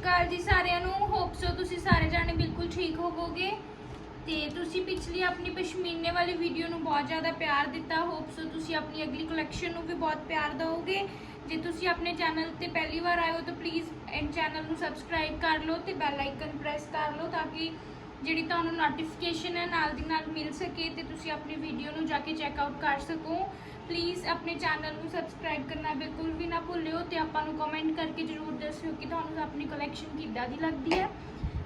ਸ਼੍ਰੀ ਅਕਾਲ ਜੀ ਸਾਰਿਆਂ ਨੂੰ ਹੋਪ ਸੋ ਤੁਸੀਂ ਸਾਰੇ ਜਾਣੇ ਬਿਲਕੁਲ ਠੀਕ ਹੋਵੋਗੇ। ਤੇ ਤੁਸੀਂ ਪਿਛਲੀ ਆਪਣੀ ਪਸ਼ਮੀਨੇ ਵਾਲੀ ਵੀਡੀਓ ਨੂੰ ਬਹੁਤ ਜ਼ਿਆਦਾ ਪਿਆਰ ਦਿੱਤਾ ਹੋਪ ਸੋ ਤੁਸੀਂ ਆਪਣੀ ਅਗਲੀ ਕਲੈਕਸ਼ਨ ਨੂੰ ਵੀ ਬਹੁਤ ਪਿਆਰ ਦਿਓਗੇ। ਜੇ ਤੁਸੀਂ ਆਪਣੇ ਚੈਨਲ ਤੇ ਪਹਿਲੀ ਵਾਰ ਆਏ ਹੋ ਤਾਂ ਪਲੀਜ਼ ਇਹ ਚੈਨਲ ਨੂੰ ਸਬਸਕ੍ਰਾਈਬ ਕਰ ਲਓ ਤੇ ਬੈਲ ਆਈਕਨ ਪ੍ਰੈਸ ਕਰ ਲਓ ਤਾਂ ਕਿ ਜਿਹੜੀ ਤੁਹਾਨੂੰ ਨੋਟੀਫਿਕੇਸ਼ਨ ਹੈ ਨਾਲ ਦੀ ਨਾਲ ਮਿਲ ਸਕੇ ਤੇ ਤੁਸੀਂ ਆਪਣੀ ਵੀਡੀਓ ਨੂੰ ਜਾ ਕੇ ਚੈੱਕ ਆਊਟ ਕਰ ਸਕੋ। ਪਲੀਜ਼ ਆਪਣੇ ਚੈਨਲ ਨੂੰ ਸਬਸਕ੍ਰਾਈਬ ਕਰਨਾ ਬਿਲਕੁਲ ਵੀ ਨਾ ਭੁੱਲਿਓ ਤੇ ਆਪਾਂ ਨੂੰ ਕਮੈਂਟ ਕਰਕੇ ਜਰੂਰ ਦੱਸਿਓ ਕਿ ਤੁਹਾਨੂੰ ਆਪਣੀ ਕਲੈਕਸ਼ਨ ਕਿੱਦਾਂ ਦੀ ਲੱਗਦੀ ਹੈ।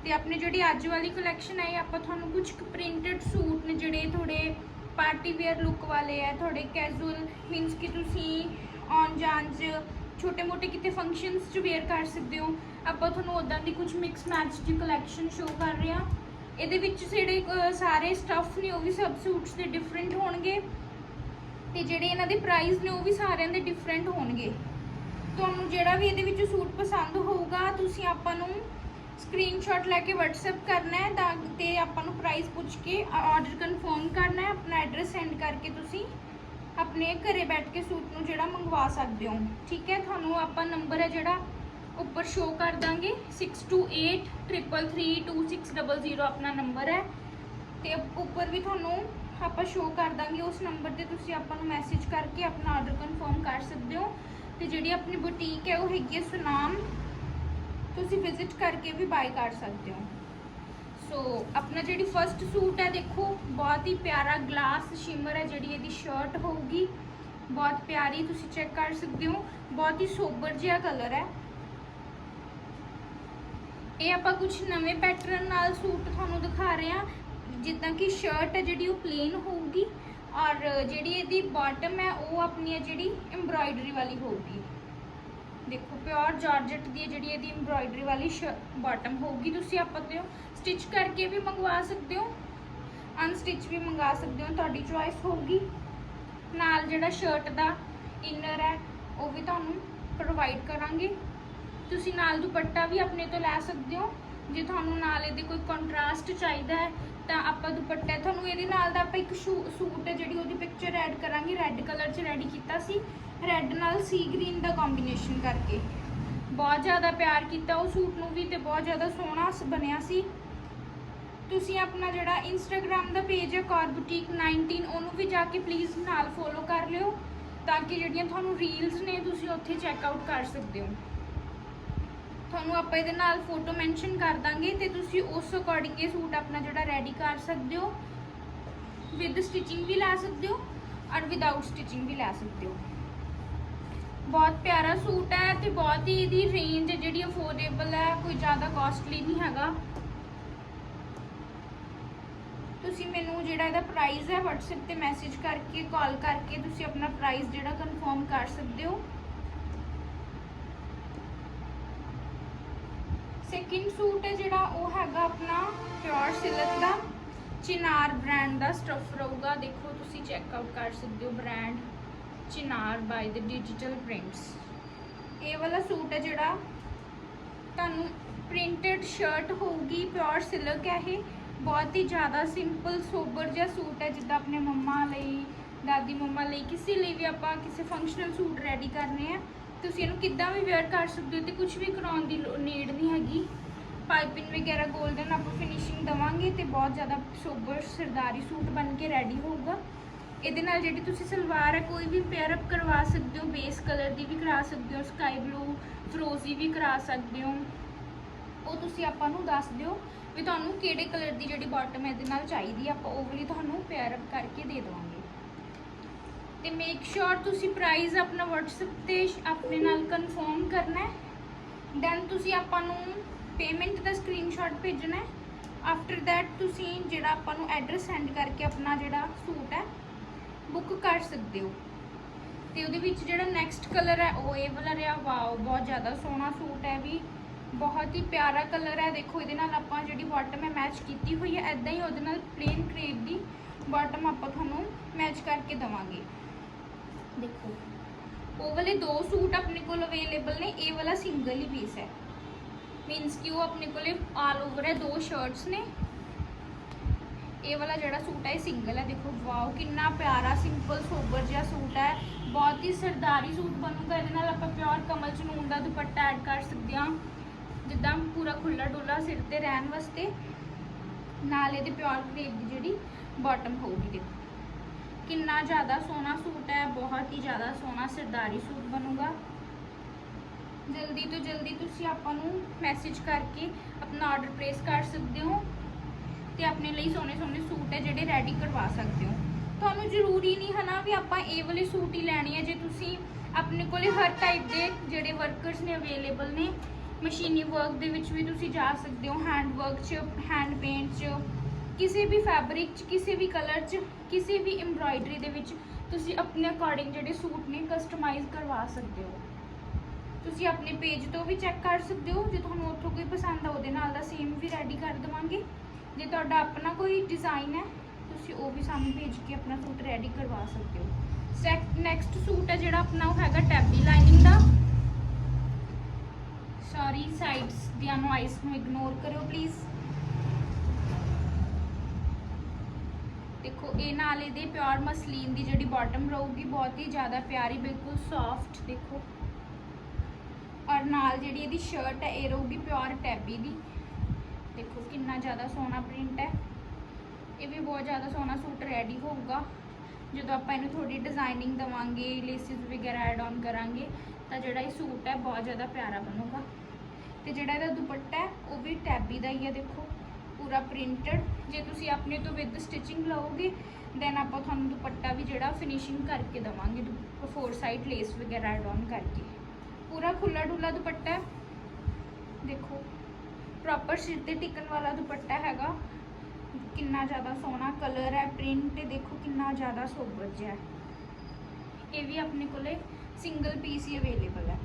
ਤੇ ਆਪਣੀ ਜਿਹੜੀ ਅੱਜ ਵਾਲੀ ਕਲੈਕਸ਼ਨ ਹੈ ਆਪਾਂ ਤੁਹਾਨੂੰ ਕੁਝ ਪ੍ਰਿੰਟਡ ਸੂਟ ਨੇ ਜਿਹੜੇ ਥੋੜੇ ਪਾਰਟੀ ਵੇਅਰ ਲੁੱਕ ਵਾਲੇ ਹੈ ਥੋੜੇ ਕੈਜੂਅਲ ਮੀਨਸ ਕਿ ਤੁਸੀਂ ਆਉਣ ਜਾਣ 'ਚ ਛੋਟੇ ਮੋਟੇ ਕਿਤੇ ਫੰਕਸ਼ਨਸ 'ਚ ਵੇਅਰ ਕਰ ਸਕਦੇ ਹੋ। ਆਪਾਂ ਤੁਹਾਨੂੰ ਉਦਾਂ ਦੀ ਕੁਝ ਮਿਕਸ ਮੈਚ ਦੀ ਕਲੈਕਸ਼ਨ ਸ਼ੋ ਕਰ ਰਹੇ ਹਾਂ। ਇਹਦੇ ਵਿੱਚ ਜਿਹੜੇ ਸਾਰੇ ਸਟੱਫ ਨੇ, ਉਹ ਵੀ ਸਭ ਸੂਟਸ ਦੇ ਡਿਫਰੈਂਟ ਹੋਣਗੇ। ਤੇ ਜਿਹੜੇ ਇਹਨਾਂ ਦੇ ਪ੍ਰਾਈਸ ਨੇ ਉਹ ਵੀ ਸਾਰਿਆਂ ਦੇ ਡਿਫਰੈਂਟ ਹੋਣਗੇ। ਤੁਹਾਨੂੰ ਜਿਹੜਾ ਵੀ ਇਹਦੇ ਵਿੱਚ ਸੂਟ ਪਸੰਦ ਹੋਊਗਾ, ਤੁਸੀਂ ਆਪਾਂ ਨੂੰ ਸਕਰੀਨਸ਼ਾਟ ਲੈ ਕੇ WhatsApp ਕਰਨਾ ਹੈ ਤਾਂ ਤੇ ਆਪਾਂ ਨੂੰ ਪ੍ਰਾਈਸ ਪੁੱਛ ਕੇ ਆਰਡਰ ਕਨਫਰਮ ਕਰਨਾ ਹੈ, ਆਪਣਾ ਐਡਰੈਸ ਸੈਂਡ ਕਰਕੇ ਤੁਸੀਂ ਆਪਣੇ ਘਰੇ ਬੈਠ ਕੇ ਸੂਟ ਨੂੰ ਜਿਹੜਾ ਮੰਗਵਾ ਸਕਦੇ ਹੋ। ਠੀਕ ਹੈ, ਤੁਹਾਨੂੰ ਆਪਾਂ ਨੰਬਰ ਹੈ ਜਿਹੜਾ ਉੱਪਰ ਸ਼ੋ ਕਰ ਦਾਂਗੇ। 6283332600 ਆਪਣਾ ਨੰਬਰ ਹੈ। ਤੇ ਉੱਪਰ ਵੀ ਤੁਹਾਨੂੰ ਆਪਾਂ ਸ਼ੋ ਕਰ ਦਾਂਗੇ, ਉਸ ਨੰਬਰ ਤੇ ਤੁਸੀਂ ਆਪਾਂ ਨੂੰ ਮੈਸੇਜ ਕਰਕੇ ਆਪਣਾ ਆਰਡਰ ਕਨਫਰਮ ਕਰ ਸਕਦੇ ਹੋ। ਤੇ ਜਿਹੜੀ ਆਪਣੀ ਬੁਟੀਕ ਹੈ, ਉਹ ਹੈਗੀ ਹੈ ਸੁਨਾਮ। ਤੁਸੀਂ ਵਿਜ਼ਿਟ ਕਰਕੇ ਵੀ ਬਾਈ ਕਰ ਸਕਦੇ ਹੋ। ਸੋ ਆਪਣਾ ਜਿਹੜੀ ਫਰਸਟ ਸੂਟ ਹੈ, ਦੇਖੋ, ਬਹੁਤ ਹੀ ਪਿਆਰਾ ਗਲਾਸ ਸ਼ਿਮਰ ਹੈ, ਜਿਹੜੀ ਇਹਦੀ ਸ਼ਰਟ ਹੋਊਗੀ। ਬਹੁਤ ਪਿਆਰੀ ਤੁਸੀਂ ਚੈੱਕ ਕਰ ਸਕਦੇ ਹੋ। ਬਹੁਤ ਹੀ ਸੋਬਰ ਜਿਹਾ ਕਲਰ ਹੈ। ਇਹ ਆਪਾਂ ਕੁਝ ਨਵੇਂ ਪੈਟਰਨ ਨਾਲ ਸੂਟ ਤੁਹਾਨੂੰ ਦਿਖਾ ਰਹੇ ਹਾਂ। ਜਿੱਦਾਂ ਕਿ ਸ਼ਰਟ ਹੈ ਜਿਹੜੀ ਉਹ ਪਲੇਨ ਹੋਊਗੀ ਔਰ ਜਿਹੜੀ ਇਹਦੀ ਬਾਟਮ ਹੈ, ਉਹ ਆਪਣੀ ਹੈ ਜਿਹੜੀ ਐਮਬ੍ਰਾਇਡਰੀ ਵਾਲੀ ਹੋਊਗੀ। ਦੇਖੋ ਪਿਓਰ ਜਾਰਜਟ ਦੀ ਹੈ ਜਿਹੜੀ ਇਹਦੀ ਐਮਬ੍ਰਾਇਡਰੀ ਵਾਲੀ ਬਾਟਮ ਹੋਊਗੀ, ਤੁਸੀਂ ਆਪਾਂ ਤੇ ਸਟਿਚ ਕਰਕੇ ਵੀ ਮੰਗਵਾ ਸਕਦੇ ਹੋ? ਅਨਸਟਿਚ ਵੀ ਮੰਗਾ ਸਕਦੇ ਹੋ, ਤੁਹਾਡੀ ਚੁਆਇਸ ਹੋਊਗੀ। ਨਾਲ ਜਿਹੜਾ ਸ਼ਰਟ ਦਾ ਇਨਰ ਹੈ, ਉਹ ਵੀ ਤੁਹਾਨੂੰ ਪ੍ਰੋਵਾਈਡ ਕਰਾਂਗੇ। ਤੁਸੀਂ ਨਾਲ ਦੁਪੱਟਾ ਵੀ ਆਪਣੇ ਤੋਂ ਲੈ ਸਕਦੇ ਹੋ, ਜੇ ਤੁਹਾਨੂੰ ਨਾਲ ਇਹਦੇ ਕੋਈ ਕੰਟਰਾਸਟ ਚਾਹੀਦਾ ਹੈ ਤਾਂ ਆਪਾਂ ਦੁਪੱਟਾ ਤੁਹਾਨੂੰ ਇਹਦੇ ਨਾਲ ਦਾ ਆਪਾਂ ਇੱਕ ਸ਼ੂ- ਸੂਟ ਹੈ ਜਿਹੜੀ ਉਹਦੀ ਪਿਕਚਰ ਐਡ ਕਰਾਂਗੇ। ਰੈੱਡ ਕਲਰ 'ਚ ਰੈਡੀ ਕੀਤਾ ਸੀ। ਰੈੱਡ ਨਾਲ ਸੀ ਗ੍ਰੀਨ ਦਾ ਕੰਬੀਨੇਸ਼ਨ ਕਰਕੇ। ਬਹੁਤ ਜ਼ਿਆਦਾ ਪਿਆਰ ਕੀਤਾ ਉਹ ਸੂਟ ਨੂੰ ਵੀ ਤੇ ਬਹੁਤ ਜ਼ਿਆਦਾ ਸੋਹਣਾ ਸ- ਬਣਿਆ ਸੀ। ਤੁਸੀਂ ਆਪਣਾ ਜਿਹੜਾ ਇੰਸਟਾਗ੍ਰam ਦਾ ਪੇਜ ਹੈ ਕਾਰ ਬੁਟੀਕ 19 ਉਹਨੂੰ ਵੀ ਜਾ ਕੇ ਪਲੀਜ਼ ਨਾਲ ਫੋਲੋ ਕਰ ਲਿਓ, ਤਾਂ ਕਿ ਜਿਹੜੀਆਂ ਤੁਹਾਨੂੰ ਰੀਲਸ ਨੇ, ਤੁਸੀਂ ਉੱਥੇ ਚੈੱਕ ਆਊਟ ਕਰ ਸਕਦੇ ਹੋ। ਤੁਹਾਨੂੰ ਆਪਾਂ ਇਹਦੇ ਨਾਲ ਫੋਟੋ ਮੈਂਸ਼ਨ ਕਰ ਦਾਂਗੇ ਤੇ ਤੁਸੀਂ ਉਸ ਅਕੋਰਡਿੰਗ ਇਹ ਸੂਟ ਆਪਣਾ ਜਿਹੜਾ ਰੈਡੀ ਕਰ ਸਕਦੇ ਹੋ। ਵਿਦ ਸਟਿਚਿੰਗ ਵੀ ਲੈ ਸਕਦੇ ਹੋ ਔਰ ਵਿਦਆਊਟ ਸਟਿਚਿੰਗ ਵੀ ਲੈ ਸਕਦੇ ਹੋ। ਬਹੁਤ ਪਿਆਰਾ ਸੂਟ ਹੈ ਤੇ ਬਹੁਤ ਹੀ ਇਹਦੀ ਰੇਂਜ ਜਿਹੜੀ ਅਫੋਰਡੇਬਲ ਹੈ, ਕੋਈ ਜ਼ਿਆਦਾ ਕਾਸਟਲੀ ਨਹੀਂ ਹੈਗਾ। ਤੁਸੀਂ ਮੈਨੂੰ ਜਿਹੜਾ ਇਹਦਾ ਪ੍ਰਾਈਸ ਹੈ WhatsApp ਤੇ ਮੈਸੇਜ ਕਰਕੇ ਕਾਲ ਕਰਕੇ ਤੁਸੀਂ ਆਪਣਾ ਪ੍ਰਾਈਸ ਜਿਹੜਾ ਕਨਫਰਮ ਕਰ ਸਕਦੇ ਹੋ। ਸੈਕਿੰਡ ਸੂਟ ਹੈ ਜਿਹੜਾ ਉਹ ਹੈਗਾ ਆਪਣਾ ਪਿਓਰ ਸਿਲਕ ਦਾ। ਚਿਨਾਰ ਬ੍ਰਾਂਡ ਦਾ ਸਟਫ ਰਹੂਗਾ। ਦੇਖੋ, ਤੁਸੀਂ ਚੈੱਕ ਆਊਟ ਕਰ ਸਕਦੇ ਹੋ brand Chinar by the digital prints ਇਹ ਵਾਲਾ ਸੂਟ ਹੈ ਜਿਹੜਾ ਤੁਹਾਨੂੰ ਪ੍ਰਿੰਟਡ ਸ਼ਰਟ ਹੋਊਗੀ ਪਿਓਰ ਸਿਲਕ ਹੈ ਇਹ। ਬਹੁਤ ਹੀ ਜ਼ਿਆਦਾ ਸਿੰਪਲ ਸੋਬਰ ਜਿਹਾ ਸੂਟ ਹੈ, ਜਿੱਦਾਂ ਆਪਣੇ ਮੰਮਾ ਲਈ, ਦਾਦੀ ਮੰਮਾ ਲਈ, ਕਿਸੇ ਲਈ ਵੀ ਆਪਾਂ ਕਿਸੇ ਫੰਕਸ਼ਨਲ ਸੂਟ ਰੈਡੀ ਕਰਨੇ ਆ। ਤੁਸੀਂ ਇਹਨੂੰ ਕਿੱਦਾਂ ਵੀ ਵੇਅਰ ਕਰ ਸਕਦੇ ਹੋ ਤੇ ਕੁਝ ਵੀ ਕਰਾਉਣ ਦੀ ਨੀਡ ਨਹੀਂ ਹੈਗੀ। ਪਾਈਪਿੰਗ ਵਗੈਰਾ 골ਡਨ ਆਪਾਂ ਫਿਨਿਸ਼ਿੰਗ ਦਵਾਂਗੇ ਤੇ ਬਹੁਤ ਜ਼ਿਆਦਾ ਸੋਬਰ ਸਰਦਾਰੀ ਸੂਟ ਬਣ ਕੇ ਰੈਡੀ ਹੋਊਗਾ। ਇਹਦੇ ਨਾਲ ਜਿਹੜੀ ਤੁਸੀਂ ਸਲਵਾਰ ਹੈ, ਕੋਈ ਵੀ ਪੇਅਰ ਅਪ ਕਰਵਾ ਸਕਦੇ ਹੋ ਬੇਸ ਕਲਰ ਦੀ ਵੀ ਕਰਾ ਸਕਦੇ ਹੋ ਸਕਾਈ ਬਲੂ ਫਰੋਜ਼ੀ ਵੀ ਕਰਾ ਸਕਦੇ ਹੋ। ਉਹ ਤੁਸੀਂ ਆਪਾਂ ਨੂੰ ਦੱਸ ਦਿਓ ਵੀ ਤੁਹਾਨੂੰ ਕਿਹੜੇ ਕਲਰ ਦੀ ਜਿਹੜੀ ਬਾਟਮ ਇਹਦੇ ਨਾਲ ਚਾਹੀਦੀ ਹੈ। ਆਪਾਂ ਉਹ ਵਾਲੀ ਤੁਹਾਨੂੰ ਪੇਅਰ ਅਪ ਕਰਕੇ ਦੇ ਦੇਵਾਂਗੇ। ਤੇ ਮੇਕ ਸ਼ੋਰ ਤੁਸੀਂ ਪ੍ਰਾਈਸ ਆਪਣਾ WhatsApp ਤੇ ਆਪਣੇ ਨਾਲ ਕਨਫਰਮ ਕਰਨਾ ਹੈ। ਦੈਨ ਤੁਸੀਂ ਆਪਾਂ ਨੂੰ ਪੇਮੈਂਟ ਦਾ ਸਕਰੀਨਸ਼ਾਟ ਭੇਜਣਾ ਹੈ। ਆਫਟਰ ਥੈਟ ਤੁਸੀਂ ਜਿਹੜਾ ਆਪਾਂ ਨੂੰ ਐਡਰੈਸ ਸੈਂਡ ਕਰਕੇ ਆਪਣਾ ਜਿਹੜਾ ਸੂਟ ਹੈ ਬੁੱਕ ਕਰ ਸਕਦੇ ਹੋ। ਤੇ ਉਹਦੇ ਵਿੱਚ ਜਿਹੜਾ ਨੈਕਸਟ ਕਲਰ ਹੈ, ਉਹ ਇਹ ਵਾਲਾ ਰਿਹਾ, ਵਾਓ, ਬਹੁਤ ਜ਼ਿਆਦਾ ਸੋਹਣਾ ਸੂਟ ਹੈ ਵੀ। ਬਹੁਤ ਹੀ ਪਿਆਰਾ ਕਲਰ ਹੈ। ਦੇਖੋ, ਇਹਦੇ ਨਾਲ ਆਪਾਂ ਜਿਹੜੀ ਬਾਟਮ ਹੈ ਮੈਚ ਕੀਤੀ ਹੋਈ ਹੈ। ਐਦਾਂ ਹੀ ਉਹਦੇ ਨਾਲ ਪਲੇਨ ਕ੍ਰੇਪ ਦੀ ਬਾਟਮ ਆਪਾਂ ਤੁਹਾਨੂੰ ਮੈਚ ਕਰਕੇ ਦਵਾਂਗੇ। ਦੇਖੋ। ਉਹ ਵਾਲੇ ਦੋ ਸੂਟ ਆਪਣੇ ਕੋਲ ਅਵੇਲੇਬਲ ਨੇ, ਇਹ ਵਾਲਾ ਸਿੰਗਲ ਹੀ ਪੀਸ ਹੈ। ਮੀਨਸ ਕਿ ਉਹ ਆਪਣੇ ਕੋਲੇ ਆਲ ਓਵਰ ਹੈ, ਦੋ ਸ਼ਰਟਸ ਨੇ। ਇਹ ਵਾਲਾ ਜਿਹੜਾ ਸੂਟ ਹੈ, ਇਹ ਸਿੰਗਲ ਹੈ। ਦੇਖੋ, ਵਾਓ, ਕਿੰਨਾ ਪਿਆਰਾ ਸਿੰਪਲ ਸੋਬਰ ਜਿਹਾ ਸੂਟ ਹੈ। ਬਹੁਤ ਹੀ ਸਰਦਾਰੀ ਸੂਟ ਬਣੂਗਾ, ਇਹਦੇ ਨਾਲ ਆਪਾਂ ਪਿਓਰ ਕਮਲ ਚਨੂਨ ਦਾ ਦੁਪੱਟਾ ਐਡ ਕਰ ਸਕਦੇ ਹਾਂ। ਜਿੱਦਾਂ ਪੂਰਾ ਖੁੱਲਾ ਡੁੱਲਾ ਸਿਰ ਤੇ ਰਹਿਣ ਵਾਸਤੇ। ਨਾਲ ਇਹਦੇ ਪਿਓਰ ਕਰੇਪ ਦੀ ਜਿਹੜੀ ਬਾਟਮ ਹੋਊਗੀ, ਦੇਖੋ। ਕਿੰਨਾ ਜ਼ਿਆਦਾ ਸੋਹਣਾ ਸੂਟ ਹੈ, ਬਹੁਤ ਹੀ ਜ਼ਿਆਦਾ ਸੋਹਣਾ ਸਰਦਾਰੀ ਸੂਟ ਬਣੂਗਾ। ਜਲਦੀ ਤੋਂ ਜਲਦੀ ਤੁਸੀਂ ਆਪਾਂ ਨੂੰ ਮੈਸੇਜ ਕਰਕੇ ਆਪਣਾ ਆਰਡਰ ਪਲੇਸ ਕਰ ਸਕਦੇ ਹੋ ਤੇ ਆਪਣੇ ਲਈ ਸੋਹਣੇ ਸੋਹਣੇ ਸੂਟ ਹੈ ਜਿਹੜੇ ਰੈਡੀ ਕਰਵਾ ਸਕਦੇ ਹੋ। ਤੁਹਾਨੂੰ ਜ਼ਰੂਰੀ ਨਹੀਂ ਹੈ ਨਾ ਵੀ ਆਪਾਂ ਇਹ ਵਾਲੇ ਸੂਟ ਹੀ ਲੈਣੇ ਆ, ਜੇ ਤੁਸੀਂ ਆਪਣੇ ਕੋਲੇ ਹਰ ਟਾਈਪ ਦੇ ਜਿਹੜੇ ਵਰਕਰਸ ਨੇ ਅਵੇਲੇਬਲ ਨੇ, ਮਸ਼ੀਨੀ ਵਰਕ ਦੇ ਵਿੱਚ ਵੀ ਤੁਸੀਂ ਜਾ ਸਕਦੇ ਹੋ ਹੈਂਡ ਵਰਕ 'ਚ ਹੈਂਡ ਪੇਂਟ 'ਚ ਕਿਸੇ ਵੀ ਫੈਬਰਿਕ 'ਚ, ਕਿਸੇ ਵੀ ਕਲਰ 'ਚ, ਕਿਸੇ ਵੀ ਐਮਬਰਾਇਡਰੀ ਦੇ ਵਿੱਚ ਤੁਸੀਂ ਆਪਣੇ ਅਕੋਰਡਿੰਗ ਜਿਹੜੇ ਸੂਟ ਨੇ ਕਸਟਮਾਈਜ਼ ਕਰਵਾ ਸਕਦੇ ਹੋ। ਤੁਸੀਂ ਆਪਣੇ ਪੇਜ ਤੋਂ ਵੀ ਚੈੱਕ ਕਰ ਸਕਦੇ ਹੋ। ਜੇ ਤੁਹਾਨੂੰ ਉੱਥੋਂ ਕੋਈ ਪਸੰਦ ਆ, ਉਹਦੇ ਨਾਲ ਦਾ ਸੇਮ ਵੀ ਰੈਡੀ ਕਰ ਦੇਵਾਂਗੇ। ਜੇ ਤੁਹਾਡਾ ਆਪਣਾ ਕੋਈ ਡਿਜ਼ਾਈਨ ਹੈ, ਤੁਸੀਂ ਉਹ ਵੀ ਸਾਨੂੰ ਭੇਜ ਕੇ ਆਪਣਾ ਸੂਟ ਰੈਡੀ ਕਰਵਾ ਸਕਦੇ ਹੋ। ਨੈਕਸਟ ਸੂਟ ਹੈ ਜਿਹੜਾ ਆਪਣਾ ਉਹ ਹੈਗਾ ਟੈਬੀ ਲਾਈਨਿੰਗ ਦਾ। ਸੌਰੀ ਸਾਈਡਸ ਦੀਆਂ ਨੋਇਸ ਨੂੰ ਇਗਨੋਰ ਕਰਿਓ ਪਲੀਜ਼ ਦੇਖੋ, ਇਹ ਨਾਲ ਇਹਦੇ ਪਿਓਰ ਮਸਲੀਨ ਦੀ ਜਿਹੜੀ ਬਾਟਮ ਰਹੂਗੀ, ਬਹੁਤ ਹੀ ਜ਼ਿਆਦਾ ਪਿਆਰੀ, ਬਿਲਕੁਲ ਸੌਫਟ ਦੇਖੋ। ਔਰ ਨਾਲ ਜਿਹੜੀ ਇਹਦੀ ਸ਼ਰਟ ਹੈ, ਇਹ ਰਹੂਗੀ ਪਿਓਰ ਟੈਬੀ ਦੀ। ਦੇਖੋ, ਕਿੰਨਾ ਜ਼ਿਆਦਾ ਸੋਹਣਾ ਪ੍ਰਿੰਟ ਹੈ। ਇਹ ਵੀ ਬਹੁਤ ਜ਼ਿਆਦਾ ਸੋਹਣਾ ਸੂਟ ਰੈਡੀ ਹੋਊਗਾ। ਜਦੋਂ ਆਪਾਂ ਇਹਨੂੰ ਥੋੜੀ ਡਿਜ਼ਾਈਨਿੰਗ ਦਵਾਂਗੇ ਲੇਸਿਸ ਵਗੈਰਾ ਐਡ ਆਨ ਕਰਾਂਗੇ, ਤਾਂ ਜਿਹੜਾ ਇਹ ਸੂਟ ਹੈ, ਬਹੁਤ ਜ਼ਿਆਦਾ ਪਿਆਰਾ ਬਣੂਗਾ। ਤੇ ਜਿਹੜਾ ਇਹਦਾ ਦੁਪੱਟਾ ਹੈ, ਉਹ ਵੀ ਟੈਬੀ ਦਾ ਹੀ ਹੈ, ਦੇਖੋ। ਪੂਰਾ ਪ੍ਰਿੰਟਡ ਜੇ ਤੁਸੀਂ ਆਪਣੇ ਤੋਂ ਵਿਦ ਸਟਿਚਿੰਗ ਲਓਗੇ ਦੈਨ ਆਪਾਂ ਤੁਹਾਨੂੰ ਦੁਪੱਟਾ ਵੀ ਜਿਹੜਾ ਫਿਨਿਸ਼ਿੰਗ ਕਰਕੇ ਦਵਾਂਗੇ ਫੋਰ ਸਾਈਡ ਲੇਸ ਵਗੈਰਾ ਐਡ ਆਨ ਕਰਕੇ। ਪੂਰਾ ਖੁੱਲਾ ਡੁੱਲਾ ਦੁਪੱਟਾ ਹੈ। ਦੇਖੋ ਪ੍ਰੋਪਰ ਸਿਰ ਤੇ ਟਿਕਨ ਵਾਲਾ ਦੁਪੱਟਾ ਹੈਗਾ। ਕਿੰਨਾ ਜ਼ਿਆਦਾ ਸੋਹਣਾ ਕਲਰ ਹੈ ਪ੍ਰਿੰਟ ਤੇ, ਦੇਖੋ ਕਿੰਨਾ ਜ਼ਿਆਦਾ ਸੋਬਰ ਜਿਹਾ ਹੈ। ਇਹ ਵੀ ਆਪਣੇ ਕੋਲੇ ਸਿੰਗਲ ਪੀਸ ਹੀ ਅਵੇਲੇਬਲ ਹੈ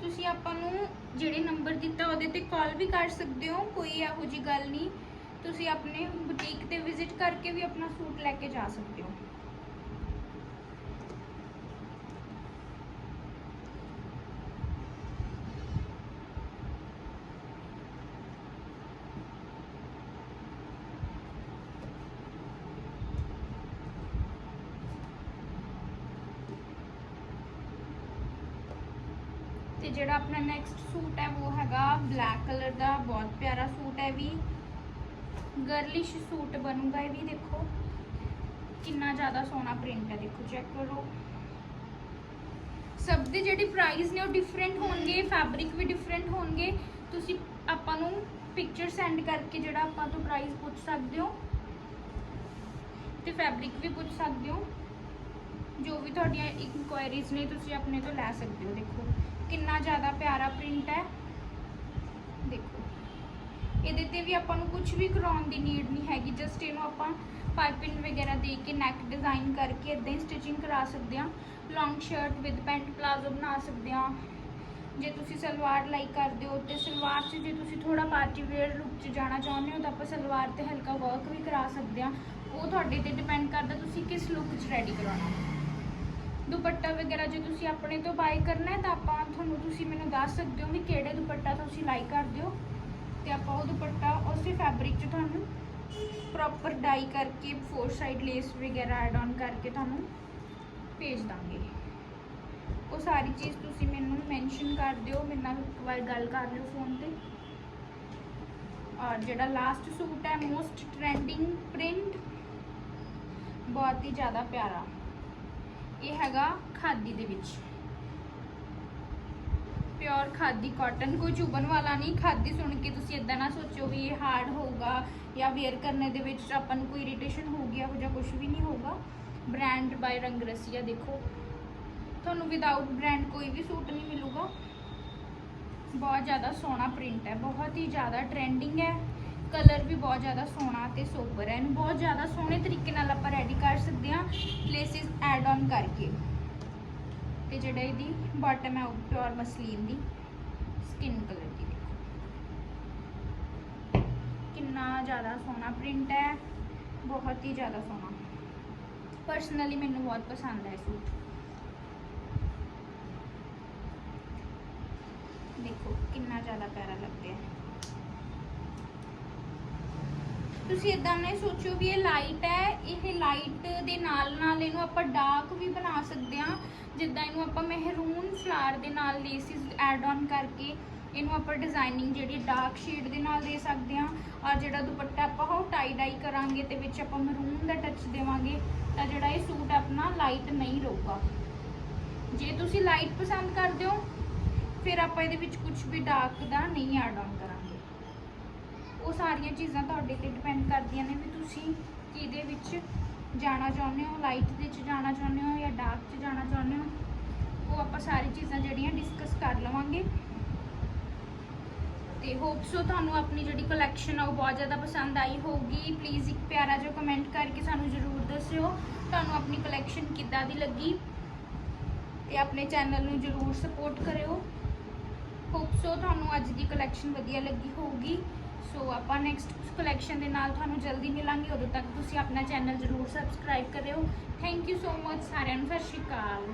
ਤੁਸੀਂ ਆਪਾਂ ਨੂੰ ਜਿਹੜੇ ਨੰਬਰ ਦਿੱਤਾ ਉਹਦੇ ਤੇ ਕਾਲ ਵੀ ਕਰ ਸਕਦੇ ਹੋ, ਕੋਈ ਇਹੋ ਜੀ ਗੱਲ ਨਹੀਂ। ਤੁਸੀਂ ਆਪਣੇ ਬੁਟੀਕ ਤੇ ਵਿਜ਼ਿਟ ਕਰਕੇ ਵੀ ਆਪਣਾ ਸੂਟ ਲੈ ਕੇ ਜਾ ਸਕਦੇ ਹੋ। ਜਿਹੜਾ ਆਪਣਾ ਨੈਕਸਟ ਸੂਟ ਹੈ ਉਹ ਹੈਗਾ ਬਲੈਕ ਕਲਰ ਦਾ ਬਹੁਤ ਪਿਆਰਾ ਸੂਟ ਹੈ ਵੀ। ਗਰਲਿਸ਼ ਸੂਟ ਬਣੂਗਾ ਇਹ ਵੀ ਦੇਖੋ। ਕਿੰਨਾ ਜ਼ਿਆਦਾ ਸੋਹਣਾ ਪ੍ਰਿੰਟ ਹੈ ਦੇਖੋ ਚੈੱਕ ਕਰੋ। ਸਭ ਦੇ ਜਿਹੜੀ ਪ੍ਰਾਈਸ ਨੇ ਉਹ ਡਿਫਰੈਂਟ ਹੋਣਗੇ ਫੈਬਰਿਕ ਵੀ ਡਿਫਰੈਂਟ ਹੋਣਗੇ। ਤੁਸੀਂ ਆਪਾਂ ਨੂੰ ਪਿਕਚਰ ਸੈਂਡ ਕਰਕੇ ਜਿਹੜਾ ਆਪਾਂ ਤੋਂ ਪ੍ਰਾਈਸ ਪੁੱਛ ਸਕਦੇ ਹੋ। ਤੇ ਫੈਬਰਿਕ ਵੀ ਪੁੱਛ ਸਕਦੇ ਹੋ। ਜੋ ਵੀ ਤੁਹਾਡੀਆਂ ਇਨਕੁਆਇਰੀਜ਼ ਨੇ ਤੁਸੀਂ ਆਪਣੇ ਤੋਂ ਲੈ ਸਕਦੇ ਹੋ ਦੇਖੋ। ਕਿੰਨਾ ਜ਼ਿਆਦਾ ਪਿਆਰਾ ਪ੍ਰਿੰਟ ਹੈ। ਦੇਖੋ। ਇਹਦੇ ਤੇ ਵੀ ਆਪਾਂ ਨੂੰ ਕੁਝ ਵੀ ਕਰਾਉਣ ਦੀ ਨੀਡ ਨਹੀਂ ਹੈਗੀ ਜਸਟ ਇਹਨੂੰ ਆਪਾਂ ਪਾਈਪਿੰਗ ਵਗੈਰਾ ਦੇ ਕੇ ਨੈਕ ਡਿਜ਼ਾਈਨ ਕਰਕੇ ਇਦਾਂ ਹੀ ਸਟਿਚਿੰਗ ਕਰਾ ਸਕਦੇ ਹਾਂ। Long shirt with pant palazzo ਬਣਾ ਸਕਦੇ ਹਾਂ। ਜੇ ਤੁਸੀਂ ਸਲਵਾਰ ਲਾਈਕ ਕਰਦੇ ਹੋ ਤੇ ਸਲਵਾਰ 'ਚ ਜੇ ਤੁਸੀਂ ਥੋੜਾ ਪਾਰਟੀ ਵੇਅਰ ਲੁੱਕ 'ਚ ਜਾਣਾ ਚਾਹੁੰਦੇ ਹੋ ਤਾਂ ਆਪਾਂ ਸਲਵਾਰ ਤੇ ਹਲਕਾ ਵਰਕ ਵੀ ਕਰਾ ਸਕਦੇ ਹਾਂ। ਉਹ ਤੁਹਾਡੇ ਤੇ ਡਿਪੈਂਡ ਕਰਦਾ ਤੁਸੀਂ ਕਿਸ ਲੁੱਕ 'ਚ ਰੈਡੀ ਕਰਾਉਣਾ। ਦੁਪੱਟਾ ਵਗੈਰਾ ਜੇ ਤੁਸੀਂ ਆਪਣੇ ਤੋਂ ਬਾਈ ਕਰਨਾ ਹੈ ਤਾਂ ਆਪਾਂ ਤੁਹਾਨੂੰ ਤੁਸੀਂ ਮੈਨੂੰ ਦੱਸ ਸਕਦੇ ਹੋ ਵੀ ਕਿਹੜੇ ਦੁਪੱਟਾ ਤੁਸੀਂ ਲਾਈਕ ਕਰਦੇ ਹੋ। ਤੇ ਆਪਾਂ ਉਹ ਦੁਪੱਟਾ ਉਸੇ ਫੈਬਰਿਕ 'ਚ ਤੁਹਾਨੂੰ ਪ੍ਰੋਪਰ ਡਾਈ ਕਰਕੇ ਫੋਰ ਸਾਈਡ ਲੇਸ ਵਗੈਰਾ ਐਡ ਆਨ ਕਰਕੇ ਤੁਹਾਨੂੰ ਭੇਜ ਦਾਂਗੇ। ਉਹ ਸਾਰੀ ਚੀਜ਼ ਤੁਸੀਂ ਮੈਨੂੰ ਮੈਂਸ਼ਨ ਕਰ ਦਿਓ, ਮੇਰੇ ਨਾਲ ਇੱਕ ਵਾਰ ਗੱਲ ਕਰ ਲਿਓ ਫੋਨ ਤੇ। ਔਰ ਜਿਹੜਾ ਲਾਸਟ ਸੂਟ ਹੈ ਮੋਸਟ ਟ੍ਰੈਂਡਿੰਗ ਪ੍ਰਿੰਟ ਬਹੁਤ ਹੀ ਜ਼ਿਆਦਾ ਪਿਆਰਾ। ਇਹ ਹੈਗਾ ਖਾਦੀ ਦੇ ਵਿੱਚ। ਪਿਓਰ ਖਾਦੀ ਕਾਟਨ ਕੋਈ ਚੁਬਨ ਵਾਲਾ ਨਹੀਂ। ਖਾਦੀ ਸੁਣ ਕੇ ਤੁਸੀਂ ਇਦਾਂ ਨਾ ਸੋਚੋ ਵੀ ਇਹ ਹਾਰਡ ਹੋਊਗਾ ਜਾਂ ਵੇਅਰ ਕਰਨੇ ਦੇ ਵਿੱਚ ਆਪਾਂ ਨੂੰ ਕੋਈ ਇਰੀਟੇਸ਼ਨ ਹੋਊਗੀ, ਇਹੋ ਜਿਹਾ ਕੁਝ ਵੀ ਨਹੀਂ ਹੋਊਗਾ। ਬ੍ਰਾਂਡ ਬਾਈ ਰੰਗ ਰਸੀਆ ਦੇਖੋ। ਤੁਹਾਨੂੰ ਵਿਦਆਊਟ ਬ੍ਰਾਂਡ ਕੋਈ ਵੀ ਸੂਟ ਨਹੀਂ ਮਿਲੂਗਾ। ਬਹੁਤ ਜ਼ਿਆਦਾ ਸੋਹਣਾ ਪ੍ਰਿੰਟ ਹੈ, ਬਹੁਤ ਹੀ ਜ਼ਿਆਦਾ ਟ੍ਰੈਂਡਿੰਗ ਹੈ। ਕਲਰ ਵੀ ਬਹੁਤ ਜ਼ਿਆਦਾ ਸੋਹਣਾ ਤੇ ਸੋਬਰ ਹੈ। ਇਹਨੂੰ ਬਹੁਤ ਜ਼ਿਆਦਾ ਸੋਹਣੇ ਤਰੀਕੇ ਨਾਲ ਆਪਾਂ ਰੈਡੀ ਕਰ ਸਕਦੇ ਹਾਂ ਲੇਸਿਸ ਐਡ ਆਨ ਕਰਕੇ। ਤੇ ਜਿਹੜਾ ਇਹਦੀ ਬਾਟਮ ਹੈ, ਉਹ ਪਿਓਰ ਮਸਲੀਨ ਦੀ ਸਕਿਨ ਕਲਰ ਦੀ ਦੇਖੋ। ਕਿੰਨਾ ਜ਼ਿਆਦਾ ਸੋਹਣਾ ਪ੍ਰਿੰਟ ਹੈ। ਬਹੁਤ ਹੀ ਜ਼ਿਆਦਾ ਸੋਹਣਾ। ਪਰਸਨਲੀ ਮੈਨੂੰ ਬਹੁਤ ਪਸੰਦ ਹੈ ਇਹ ਸੂਟ। ਦੇਖੋ, ਕਿੰਨਾ ਜ਼ਿਆਦਾ ਪਿਆਰਾ ਲੱਗਦਾ ਹੈ। ਤੁਸੀਂ ਇਦਾਂ ਨਾ ਸੋਚੋ ਵੀ ਇਹ ਲਾਈਟ ਹੈ, ਇਹ ਲਾਈਟ ਦੇ ਨਾਲ ਨਾਲ ਇਹਨੂੰ ਆਪਾਂ ਡਾਰਕ ਵੀ ਬਣਾ ਸਕਦੇ ਹਾਂ। ਜਿੱਦਾਂ ਇਹਨੂੰ ਆਪਾਂ ਮਹਿਰੂਨ ਫਲਾਰ ਦੇ ਨਾਲ ਲੇਸਿਸ ਐਡ ਆਨ ਕਰਕੇ ਇਹਨੂੰ ਆਪਾਂ ਡਿਜ਼ਾਈਨਿੰਗ ਜਿਹੜੀ ਡਾਰਕ ਸ਼ੇਡ ਦੇ ਨਾਲ ਦੇ ਸਕਦੇ ਹਾਂ। ਔਰ ਜਿਹੜਾ ਦੁਪੱਟਾ ਆਪਾਂ ਉਹ ਟਾਈ ਡਾਈ ਕਰਾਂਗੇ ਤੇ ਵਿੱਚ ਆਪਾਂ ਮਹਿਰੂਨ ਦਾ ਟੱਚ ਦੇਵਾਂਗੇ, ਤਾਂ ਜਿਹੜਾ ਇਹ ਸੂਟ ਆਪਣਾ ਲਾਈਟ ਨਹੀਂ ਰਹੂਗਾ। ਜੇ ਤੁਸੀਂ ਲਾਈਟ ਪਸੰਦ ਕਰਦੇ ਹੋ, ਫਿਰ ਆਪਾਂ ਇਹਦੇ ਵਿੱਚ ਕੁਝ ਵੀ ਡਾਰਕ ਦਾ ਨਹੀਂ ਐਡ ਆਨ ਕਰਾਂਗੇ। ਉਹ ਸਾਰੀਆਂ ਚੀਜ਼ਾਂ ਤੁਹਾਡੇ ਤੇ ਡਿਪੈਂਡ ਕਰਦੀਆਂ ਨੇ ਵੀ ਤੁਸੀਂ ਕਿਹਦੇ ਵਿੱਚ ਜਾਣਾ ਚਾਹੁੰਦੇ ਹੋ ਲਾਈਟ ਦੇ ਵਿੱਚ ਜਾਣਾ ਚਾਹੁੰਦੇ ਹੋ ਜਾਂ ਡਾਰਕ 'ਚ ਜਾਣਾ ਚਾਹੁੰਦੇ ਹੋ, ਉਹ ਆਪਾਂ ਸਾਰੀ ਚੀਜ਼ਾਂ ਜਿਹੜੀਆਂ ਡਿਸਕਸ ਕਰ ਲਵਾਂਗੇ। ਤੇ ਹੋਪ ਸੋ ਤੁਹਾਨੂੰ ਆਪਣੀ ਜਿਹੜੀ ਕਲੈਕਸ਼ਨ ਆ ਉਹ ਬਹੁਤ ਜ਼ਿਆਦਾ ਪਸੰਦ ਆਈ ਹੋਊਗੀ। ਪਲੀਜ਼ ਇੱਕ ਪਿਆਰਾ ਜਿਹਾ ਕਮੈਂਟ ਕਰਕੇ ਸਾਨੂੰ ਜ਼ਰੂਰ ਦੱਸਿਓ ਤੁਹਾਨੂੰ ਆਪਣੀ ਕਲੈਕਸ਼ਨ ਕਿੱਦਾਂ ਦੀ ਲੱਗੀ ਤੇ ਆਪਣੇ ਚੈਨਲ ਨੂੰ ਜ਼ਰੂਰ ਸਪੋਰਟ ਕਰਿਓ। ਹੋਪ ਸੋ ਤੁਹਾਨੂੰ ਅੱਜ ਦੀ ਕਲੈਕਸ਼ਨ ਵਧੀਆ ਲੱਗੀ ਹੋਊਗੀ। ਸੋ ਆਪਾਂ ਨੈਕਸਟ ਕਲੈਕਸ਼ਨ ਦੇ ਨਾਲ ਤੁਹਾਨੂੰ ਜਲਦੀ ਮਿਲਾਂਗੇ, ਉਦੋਂ ਤੱਕ ਤੁਸੀਂ ਆਪਣਾ ਚੈਨਲ ਜ਼ਰੂਰ ਸਬਸਕ੍ਰਾਈਬ ਕਰਿਓ। ਥੈਂਕ ਯੂ ਸੋ ਮਚ ਸਾਰਿਆਂ ਨੂੰ, ਸਤਿ ਸ਼੍ਰੀ ਅਕਾਲ।